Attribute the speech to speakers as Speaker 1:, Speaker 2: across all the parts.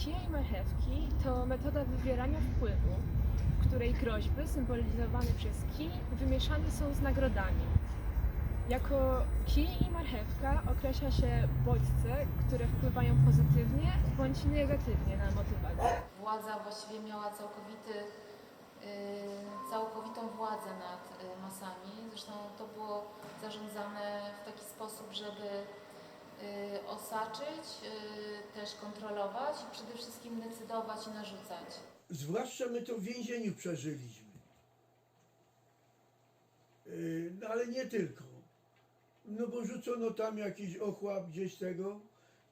Speaker 1: kija i marchewki to metoda wywierania wpływu, w której groźby symbolizowane przez kij wymieszane są z nagrodami. Jako kij i marchewka określa się bodźce, które wpływają pozytywnie bądź negatywnie na motywację.
Speaker 2: Władza właściwie miała całkowity, y, całkowitą władzę nad y, masami. Zresztą to było zarządzane w taki sposób, żeby osaczyć, y, też kontrolować i przede wszystkim decydować i narzucać.
Speaker 3: Zwłaszcza my to w więzieniu przeżyliśmy. Yy, No ale nie tylko. No bo rzucono tam jakiś ochłap gdzieś tego,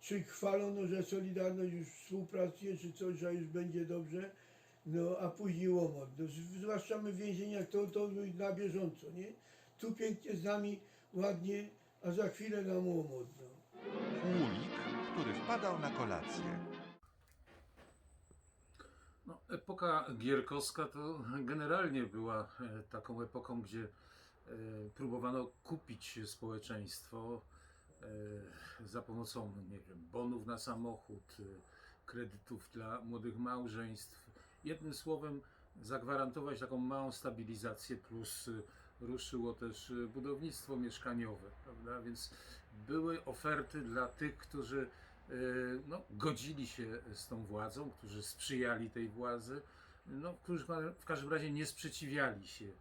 Speaker 3: czy chwalono, że Solidarność już współpracuje, czy coś, że już będzie dobrze, no a później łomot. No, zwłaszcza my w więzieniach to, to na bieżąco, nie? Tu pięknie z nami, ładnie, a za chwilę nam łomot. No.
Speaker 4: Łulik, który wpadał na kolację.
Speaker 5: No, epoka gierkowska to generalnie była e, taką epoką, gdzie e, próbowano kupić społeczeństwo e, za pomocą, nie wiem, bonów na samochód, kredytów dla młodych małżeństw. Jednym słowem, zagwarantować taką małą stabilizację, plus ruszyło też budownictwo mieszkaniowe, prawda? Więc były oferty dla tych, którzy e, no, godzili się z tą władzą, którzy sprzyjali tej władzy, no, którzy w każdym razie nie sprzeciwiali się e,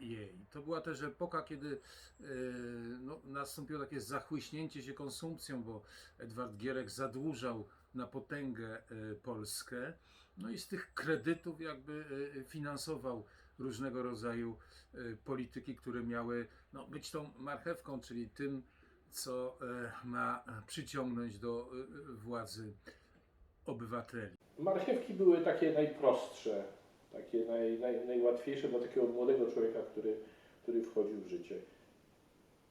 Speaker 5: jej. To była też epoka, kiedy e, no, nastąpiło takie zachłyśnięcie się konsumpcją, bo Edward Gierek zadłużał na potęgę Polskę, no i z tych kredytów jakby finansował różnego rodzaju e, polityki, które miały no, być tą marchewką, czyli tym, co e, ma przyciągnąć do e, władzy obywateli.
Speaker 6: Marchewki były takie najprostsze, takie naj, naj, najłatwiejsze dla takiego młodego człowieka, który, który wchodził w życie.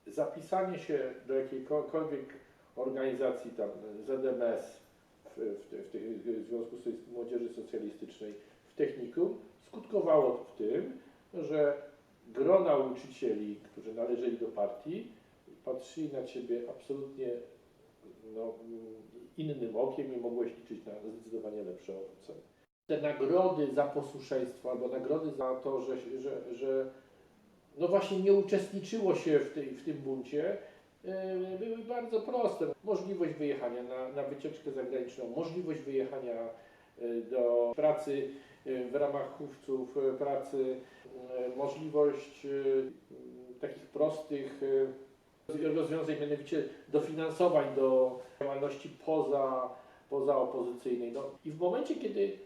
Speaker 6: Zapisanie się do jakiejkolwiek organizacji, tam ZMS, w, w, w, w Związku Młodzieży Socjalistycznej, w technikum, skutkowało w tym, że grona nauczycieli, którzy należeli do partii, patrzyli na ciebie absolutnie no, innym okiem i mogłeś liczyć na zdecydowanie lepsze oceny. Te nagrody za posłuszeństwo albo nagrody za to, że, że, że no właśnie nie uczestniczyło się w, tej, w tym buncie, yy, były bardzo proste. Możliwość wyjechania na, na wycieczkę zagraniczną, możliwość wyjechania yy, do pracy w ramach chówców, yy, pracy, yy, możliwość takich prostych rozwiązań, mianowicie dofinansowań do działalności poza, poza opozycyjnej. No, I w momencie, kiedy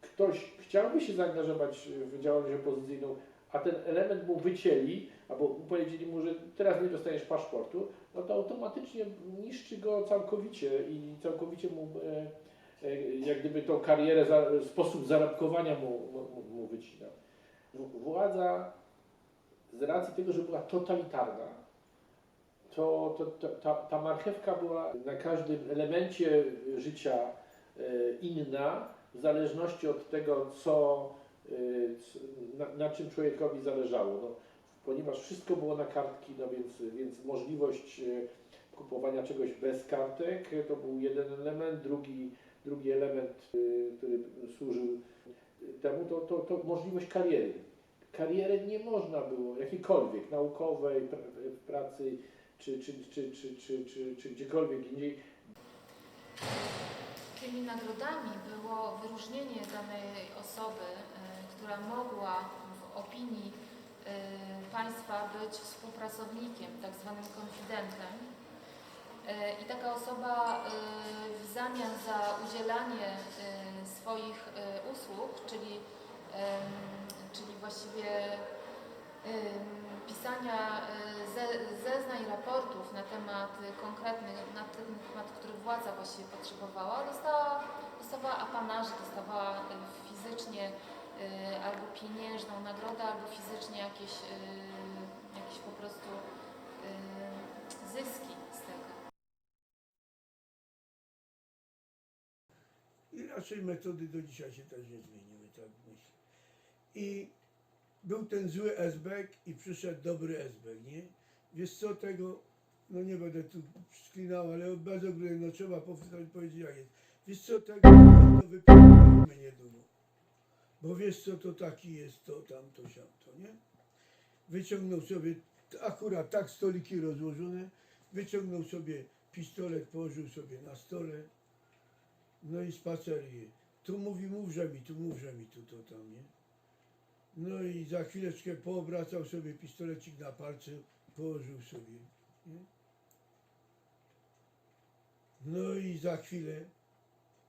Speaker 6: ktoś chciałby się zaangażować w działalność opozycyjną, a ten element mu wycięli, albo powiedzieli mu, że teraz nie dostaniesz paszportu, no to automatycznie niszczy go całkowicie i całkowicie mu e, jak gdyby tą karierę, sposób zarobkowania mu, mu, mu wycina. Władza z racji tego, że była totalitarna, to, to, ta, ta marchewka była na każdym elemencie życia e, inna, w zależności od tego, co, e, na, na czym człowiekowi zależało. No, ponieważ wszystko było na kartki, no więc, więc możliwość e, kupowania czegoś bez kartek e, to był jeden element, drugi, drugi element, e, który służył temu, to, to, to możliwość kariery. Kariery nie można było, jakiejkolwiek, naukowej, pracy, czy, czy, czy, czy, czy, czy, czy gdziekolwiek indziej,
Speaker 2: Tymi nagrodami było wyróżnienie danej osoby, y, która mogła w opinii y, państwa być współpracownikiem, tak zwanym konfidentem. Y, I taka osoba y, w zamian za udzielanie y, swoich usług, czyli, czyli właściwie pisania ze, zeznań, raportów na temat konkretnych, na temat, który władza właściwie potrzebowała, dostała, dostawała apanaże, dostawała fizycznie albo pieniężną nagrodę, albo fizycznie jakieś, jakieś po prostu
Speaker 3: I raczej metody do dzisiaj się też nie zmieniły, tak myślę. I był ten zły Esbek i przyszedł dobry Esbek, nie? Wiesz co tego, no nie będę tu sklinał, ale bez ogóle, no trzeba powtórzyć, powiedzieć jak jest. Wiesz co tego, to wypierdolimy niedługo. Bo wiesz co to taki jest, to tamto, siamto, nie? Wyciągnął sobie, akurat tak stoliki rozłożone, wyciągnął sobie pistolet, położył sobie na stole, no i spaceruje. Tu mówi, mówże mi, tu mówże mi, tu, to, tam, nie? No i za chwileczkę poobracał sobie pistolecik na palce, położył sobie, nie? No i za chwilę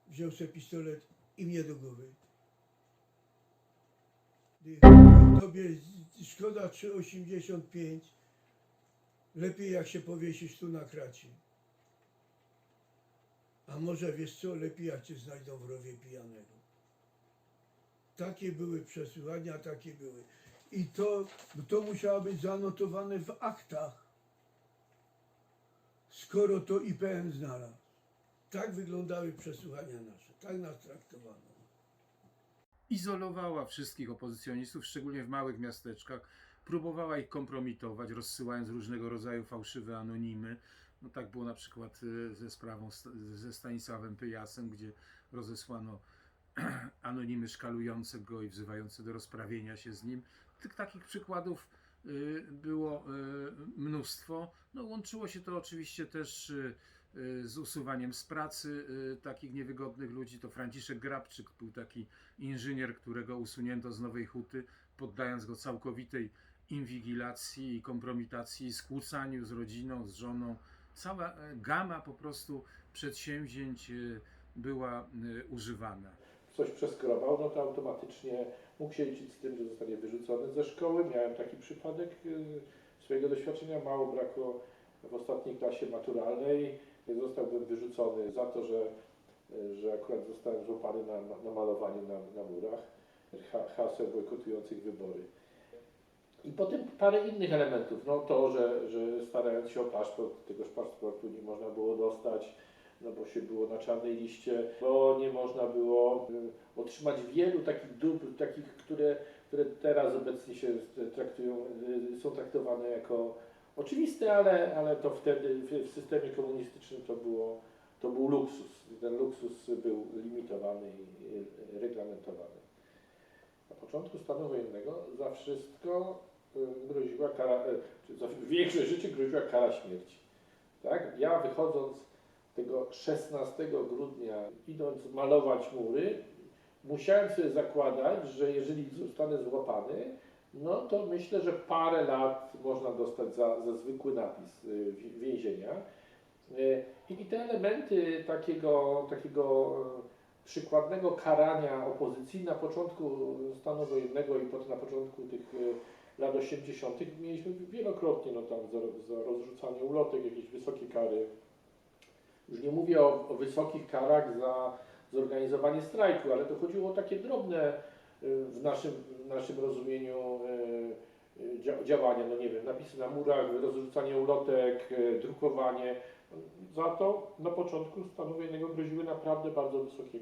Speaker 3: wziął sobie pistolet i mnie do głowy. Tobie szkoda 3,85. Lepiej jak się powiesisz tu na kracie. A może wiesz co, lepiej jak cię znajdą w rowie pijanego. Takie były przesłuchania, takie były. I to, to musiało być zanotowane w aktach, skoro to IPN znalazł. Tak wyglądały przesłuchania nasze, tak nas traktowano.
Speaker 5: izolowała wszystkich opozycjonistów, szczególnie w małych miasteczkach. Próbowała ich kompromitować, rozsyłając różnego rodzaju fałszywe anonimy. No tak było na przykład y, ze sprawą ze Stanisławem Pyjasem, gdzie rozesłano anonimy szkalujące go i wzywające do rozprawienia się z nim. Tych takich przykładów y, było y, mnóstwo. No, łączyło się to oczywiście też z usuwaniem z pracy takich niewygodnych ludzi. To Franciszek Grabczyk był taki inżynier, którego usunięto z Nowej Huty, poddając go całkowitej inwigilacji i kompromitacji, skłócaniu z rodziną, z żoną. Cała e, gama po prostu przedsięwzięć e, była e, używana.
Speaker 6: Coś przeskrobał, no to automatycznie mógł się liczyć z tym, że zostanie wyrzucony ze szkoły. Miałem taki przypadek swojego doświadczenia, mało brakło w ostatniej klasie maturalnej. Zostałbym wyrzucony za to, że, że akurat zostałem złapany na, na malowaniu na, na murach ha, haseł bojkotujących wybory. I potem parę innych elementów. No to, że, że starając się o paszport, tegoż paszportu nie można było dostać, no bo się było na czarnej liście, bo nie można było y, otrzymać wielu takich dóbr, takich, które, które teraz obecnie się traktują, y, są traktowane jako oczywiste, ale, ale to wtedy w, systemie komunistycznym to było, to był luksus. Ten luksus był limitowany i reglamentowany. Na początku stanu wojennego za wszystko groziła kara, y, czy za większość życia groziła kara śmierci. Tak? Ja wychodząc tego 16 grudnia, idąc malować mury, musiałem sobie zakładać, że jeżeli zostanę złapany, no to myślę, że parę lat można dostać za, za zwykły napis wi- więzienia. Y, I te elementy takiego, takiego przykładnego karania opozycji na początku stanu wojennego i potem na początku tych lat 80. mieliśmy wielokrotnie, no tam za, za rozrzucanie ulotek, jakieś wysokie kary. Już nie mówię o, o wysokich karach za zorganizowanie strajku, ale to chodziło o takie drobne y, w naszym, w naszym rozumieniu y, y, dzia- działania, no nie wiem, napisy na murach, rozrzucanie ulotek, drukowanie. Za to na początku stanu wojennego groziły naprawdę bardzo wysokie,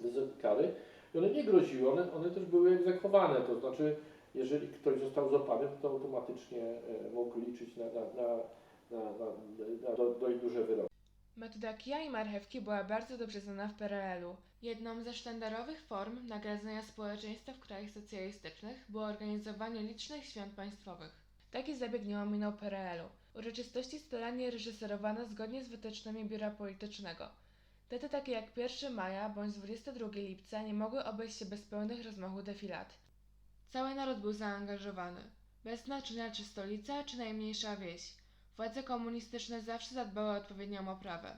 Speaker 6: wysokie kary. I one nie groziły, one, one też były egzekwowane, to znaczy jeżeli ktoś został złapany, to automatycznie e, mógł liczyć na, na, na, na, na, na do, dość duże wyroki.
Speaker 7: Metoda kija i marchewki była bardzo dobrze znana w PRL-u. Jedną ze sztandarowych form nagradzania społeczeństwa w krajach socjalistycznych było organizowanie licznych świąt państwowych. Taki zabieg nie ominął PRL-u. Uroczystości staranie reżyserowano zgodnie z wytycznymi biura politycznego. Daty takie jak 1 maja bądź 22 lipca nie mogły obejść się bez pełnych rozmachu defilat. Cały naród był zaangażowany. Bez znaczenia czy stolica, czy najmniejsza wieś. Władze komunistyczne zawsze zadbały o odpowiednią oprawę.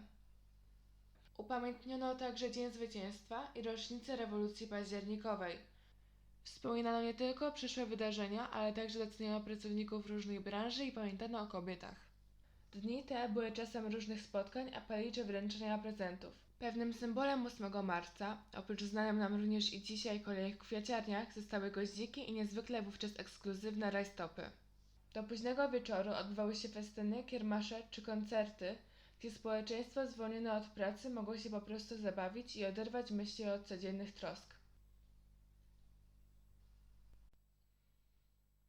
Speaker 7: Upamiętniono także Dzień Zwycięstwa i rocznicę rewolucji październikowej. Wspominano nie tylko przyszłe wydarzenia, ale także doceniano pracowników różnych branży i pamiętano o kobietach. Dni te były czasem różnych spotkań, apeli czy wręczenia prezentów. Pewnym symbolem 8 marca, oprócz znanym nam również i dzisiaj kolejek w kwiaciarniach, zostały goździki i niezwykle wówczas ekskluzywne rajstopy. Do późnego wieczoru odbywały się festyny, kiermasze czy koncerty, gdzie społeczeństwo zwolnione od pracy mogło się po prostu zabawić i oderwać myśli od codziennych trosk.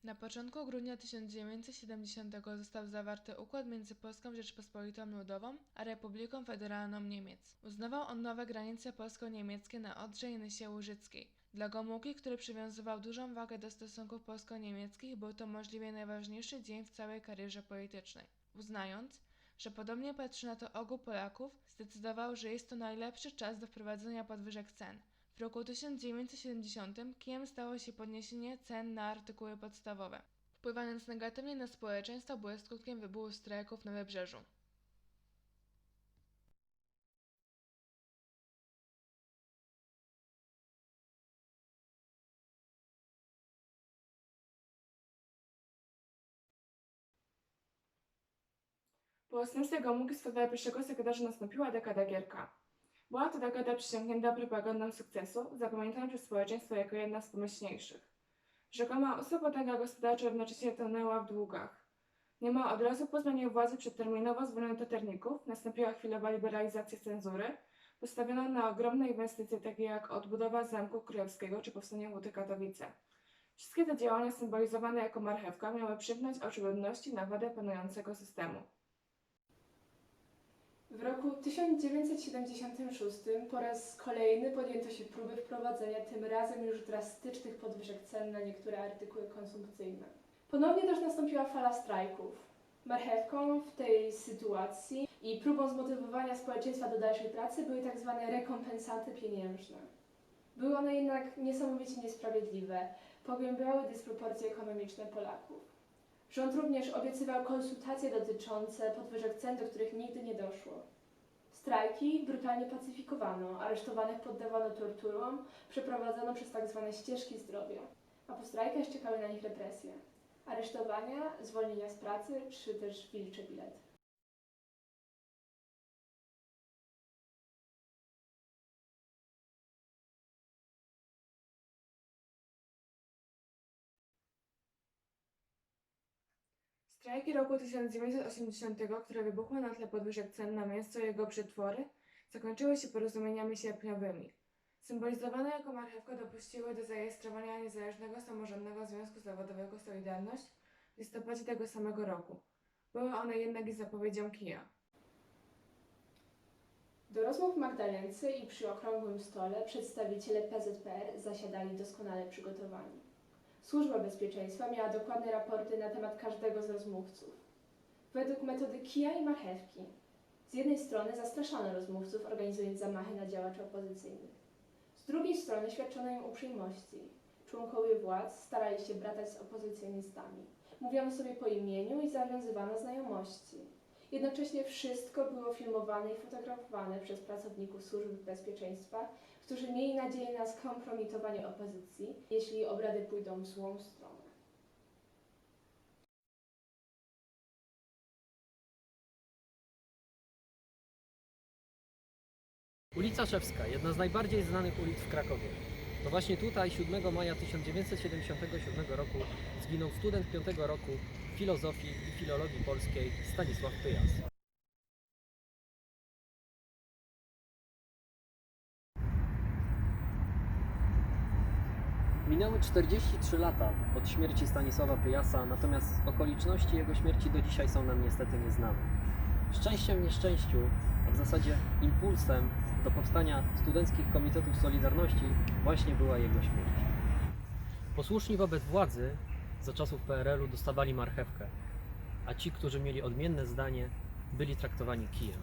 Speaker 7: Na początku grudnia 1970 został zawarty układ między Polską Rzeczpospolitą Ludową a Republiką Federalną Niemiec. Uznawał on nowe granice polsko-niemieckie na Odrze i Nysie Łużyckiej. Dla Gomułki, który przywiązywał dużą wagę do stosunków polsko-niemieckich, był to możliwie najważniejszy dzień w całej karierze politycznej. Uznając, że podobnie patrzy na to ogół Polaków, zdecydował, że jest to najlepszy czas do wprowadzenia podwyżek cen. W roku 1970 kijem stało się podniesienie cen na artykuły podstawowe, wpływając negatywnie na społeczeństwo, było skutkiem wybuchu strajków na wybrzeżu.
Speaker 8: Po odstępstwie Gomułki z fotela pierwszego sekretarza nastąpiła dekada Gierka. Była to dekada przysiągnięta propagandą sukcesu, zapamiętana przez społeczeństwo jako jedna z pomyślniejszych. Rzekoma usłopotęga gospodarcza równocześnie tonęła w długach. Niemal od razu po zmianie władzy przedterminowo zwolniono taterników, nastąpiła chwilowa liberalizacja cenzury, postawiono na ogromne inwestycje takie jak odbudowa Zamku Królewskiego czy powstanie Huty Katowice. Wszystkie te działania symbolizowane jako marchewka miały przymknąć oczy ludności na wadę panującego systemu.
Speaker 1: W roku 1976 po raz kolejny podjęto się próby wprowadzenia tym razem już drastycznych podwyżek cen na niektóre artykuły konsumpcyjne. Ponownie też nastąpiła fala strajków. Marchewką w tej sytuacji i próbą zmotywowania społeczeństwa do dalszej pracy były tak zwane rekompensaty pieniężne. Były one jednak niesamowicie niesprawiedliwe, pogłębiały dysproporcje ekonomiczne Polaków. Rząd również obiecywał konsultacje dotyczące podwyżek cen, do których nigdy nie doszło. Strajki brutalnie pacyfikowano, aresztowanych poddawano torturom, przeprowadzono przez tzw. ścieżki zdrowia, a po strajkach czekały na nich represje. Aresztowania, zwolnienia z pracy czy też wilcze bilety.
Speaker 8: Strajki roku 1980, które wybuchły na tle podwyżek cen na mięso i jego przetwory, zakończyły się porozumieniami sierpniowymi. Symbolizowane jako marchewka dopuściły do zarejestrowania Niezależnego Samorządnego Związku Zawodowego Solidarność w listopadzie tego samego roku. Były one jednak i zapowiedzią kija.
Speaker 1: Do rozmów w Magdalence i przy okrągłym stole przedstawiciele PZPR zasiadali doskonale przygotowani. Służba Bezpieczeństwa miała dokładne raporty na temat każdego z rozmówców. Według metody kija i marchewki. Z jednej strony zastraszano rozmówców, organizując zamachy na działaczy opozycyjnych. Z drugiej strony świadczono im uprzejmości. Członkowie władz starali się bratać z opozycjonistami. Mówiono sobie po imieniu i zawiązywano znajomości. Jednocześnie wszystko było filmowane i fotografowane przez pracowników służb bezpieczeństwa, którzy mieli nadzieję na skompromitowanie opozycji, jeśli obrady pójdą w złą stronę.
Speaker 9: Ulica Szewska, jedna z najbardziej znanych ulic w Krakowie. To właśnie tutaj 7 maja 1977 roku zginął student 5 roku filozofii i filologii polskiej Stanisław Pyjas. Minęły 43 lata od śmierci Stanisława Pyjasa, natomiast okoliczności jego śmierci do dzisiaj są nam niestety nieznane. Szczęściem nieszczęściu, a w zasadzie impulsem do powstania studenckich komitetów Solidarności właśnie była jego śmierć. Posłuszni wobec władzy za czasów PRL-u dostawali marchewkę, a ci, którzy mieli odmienne zdanie, byli traktowani kijem.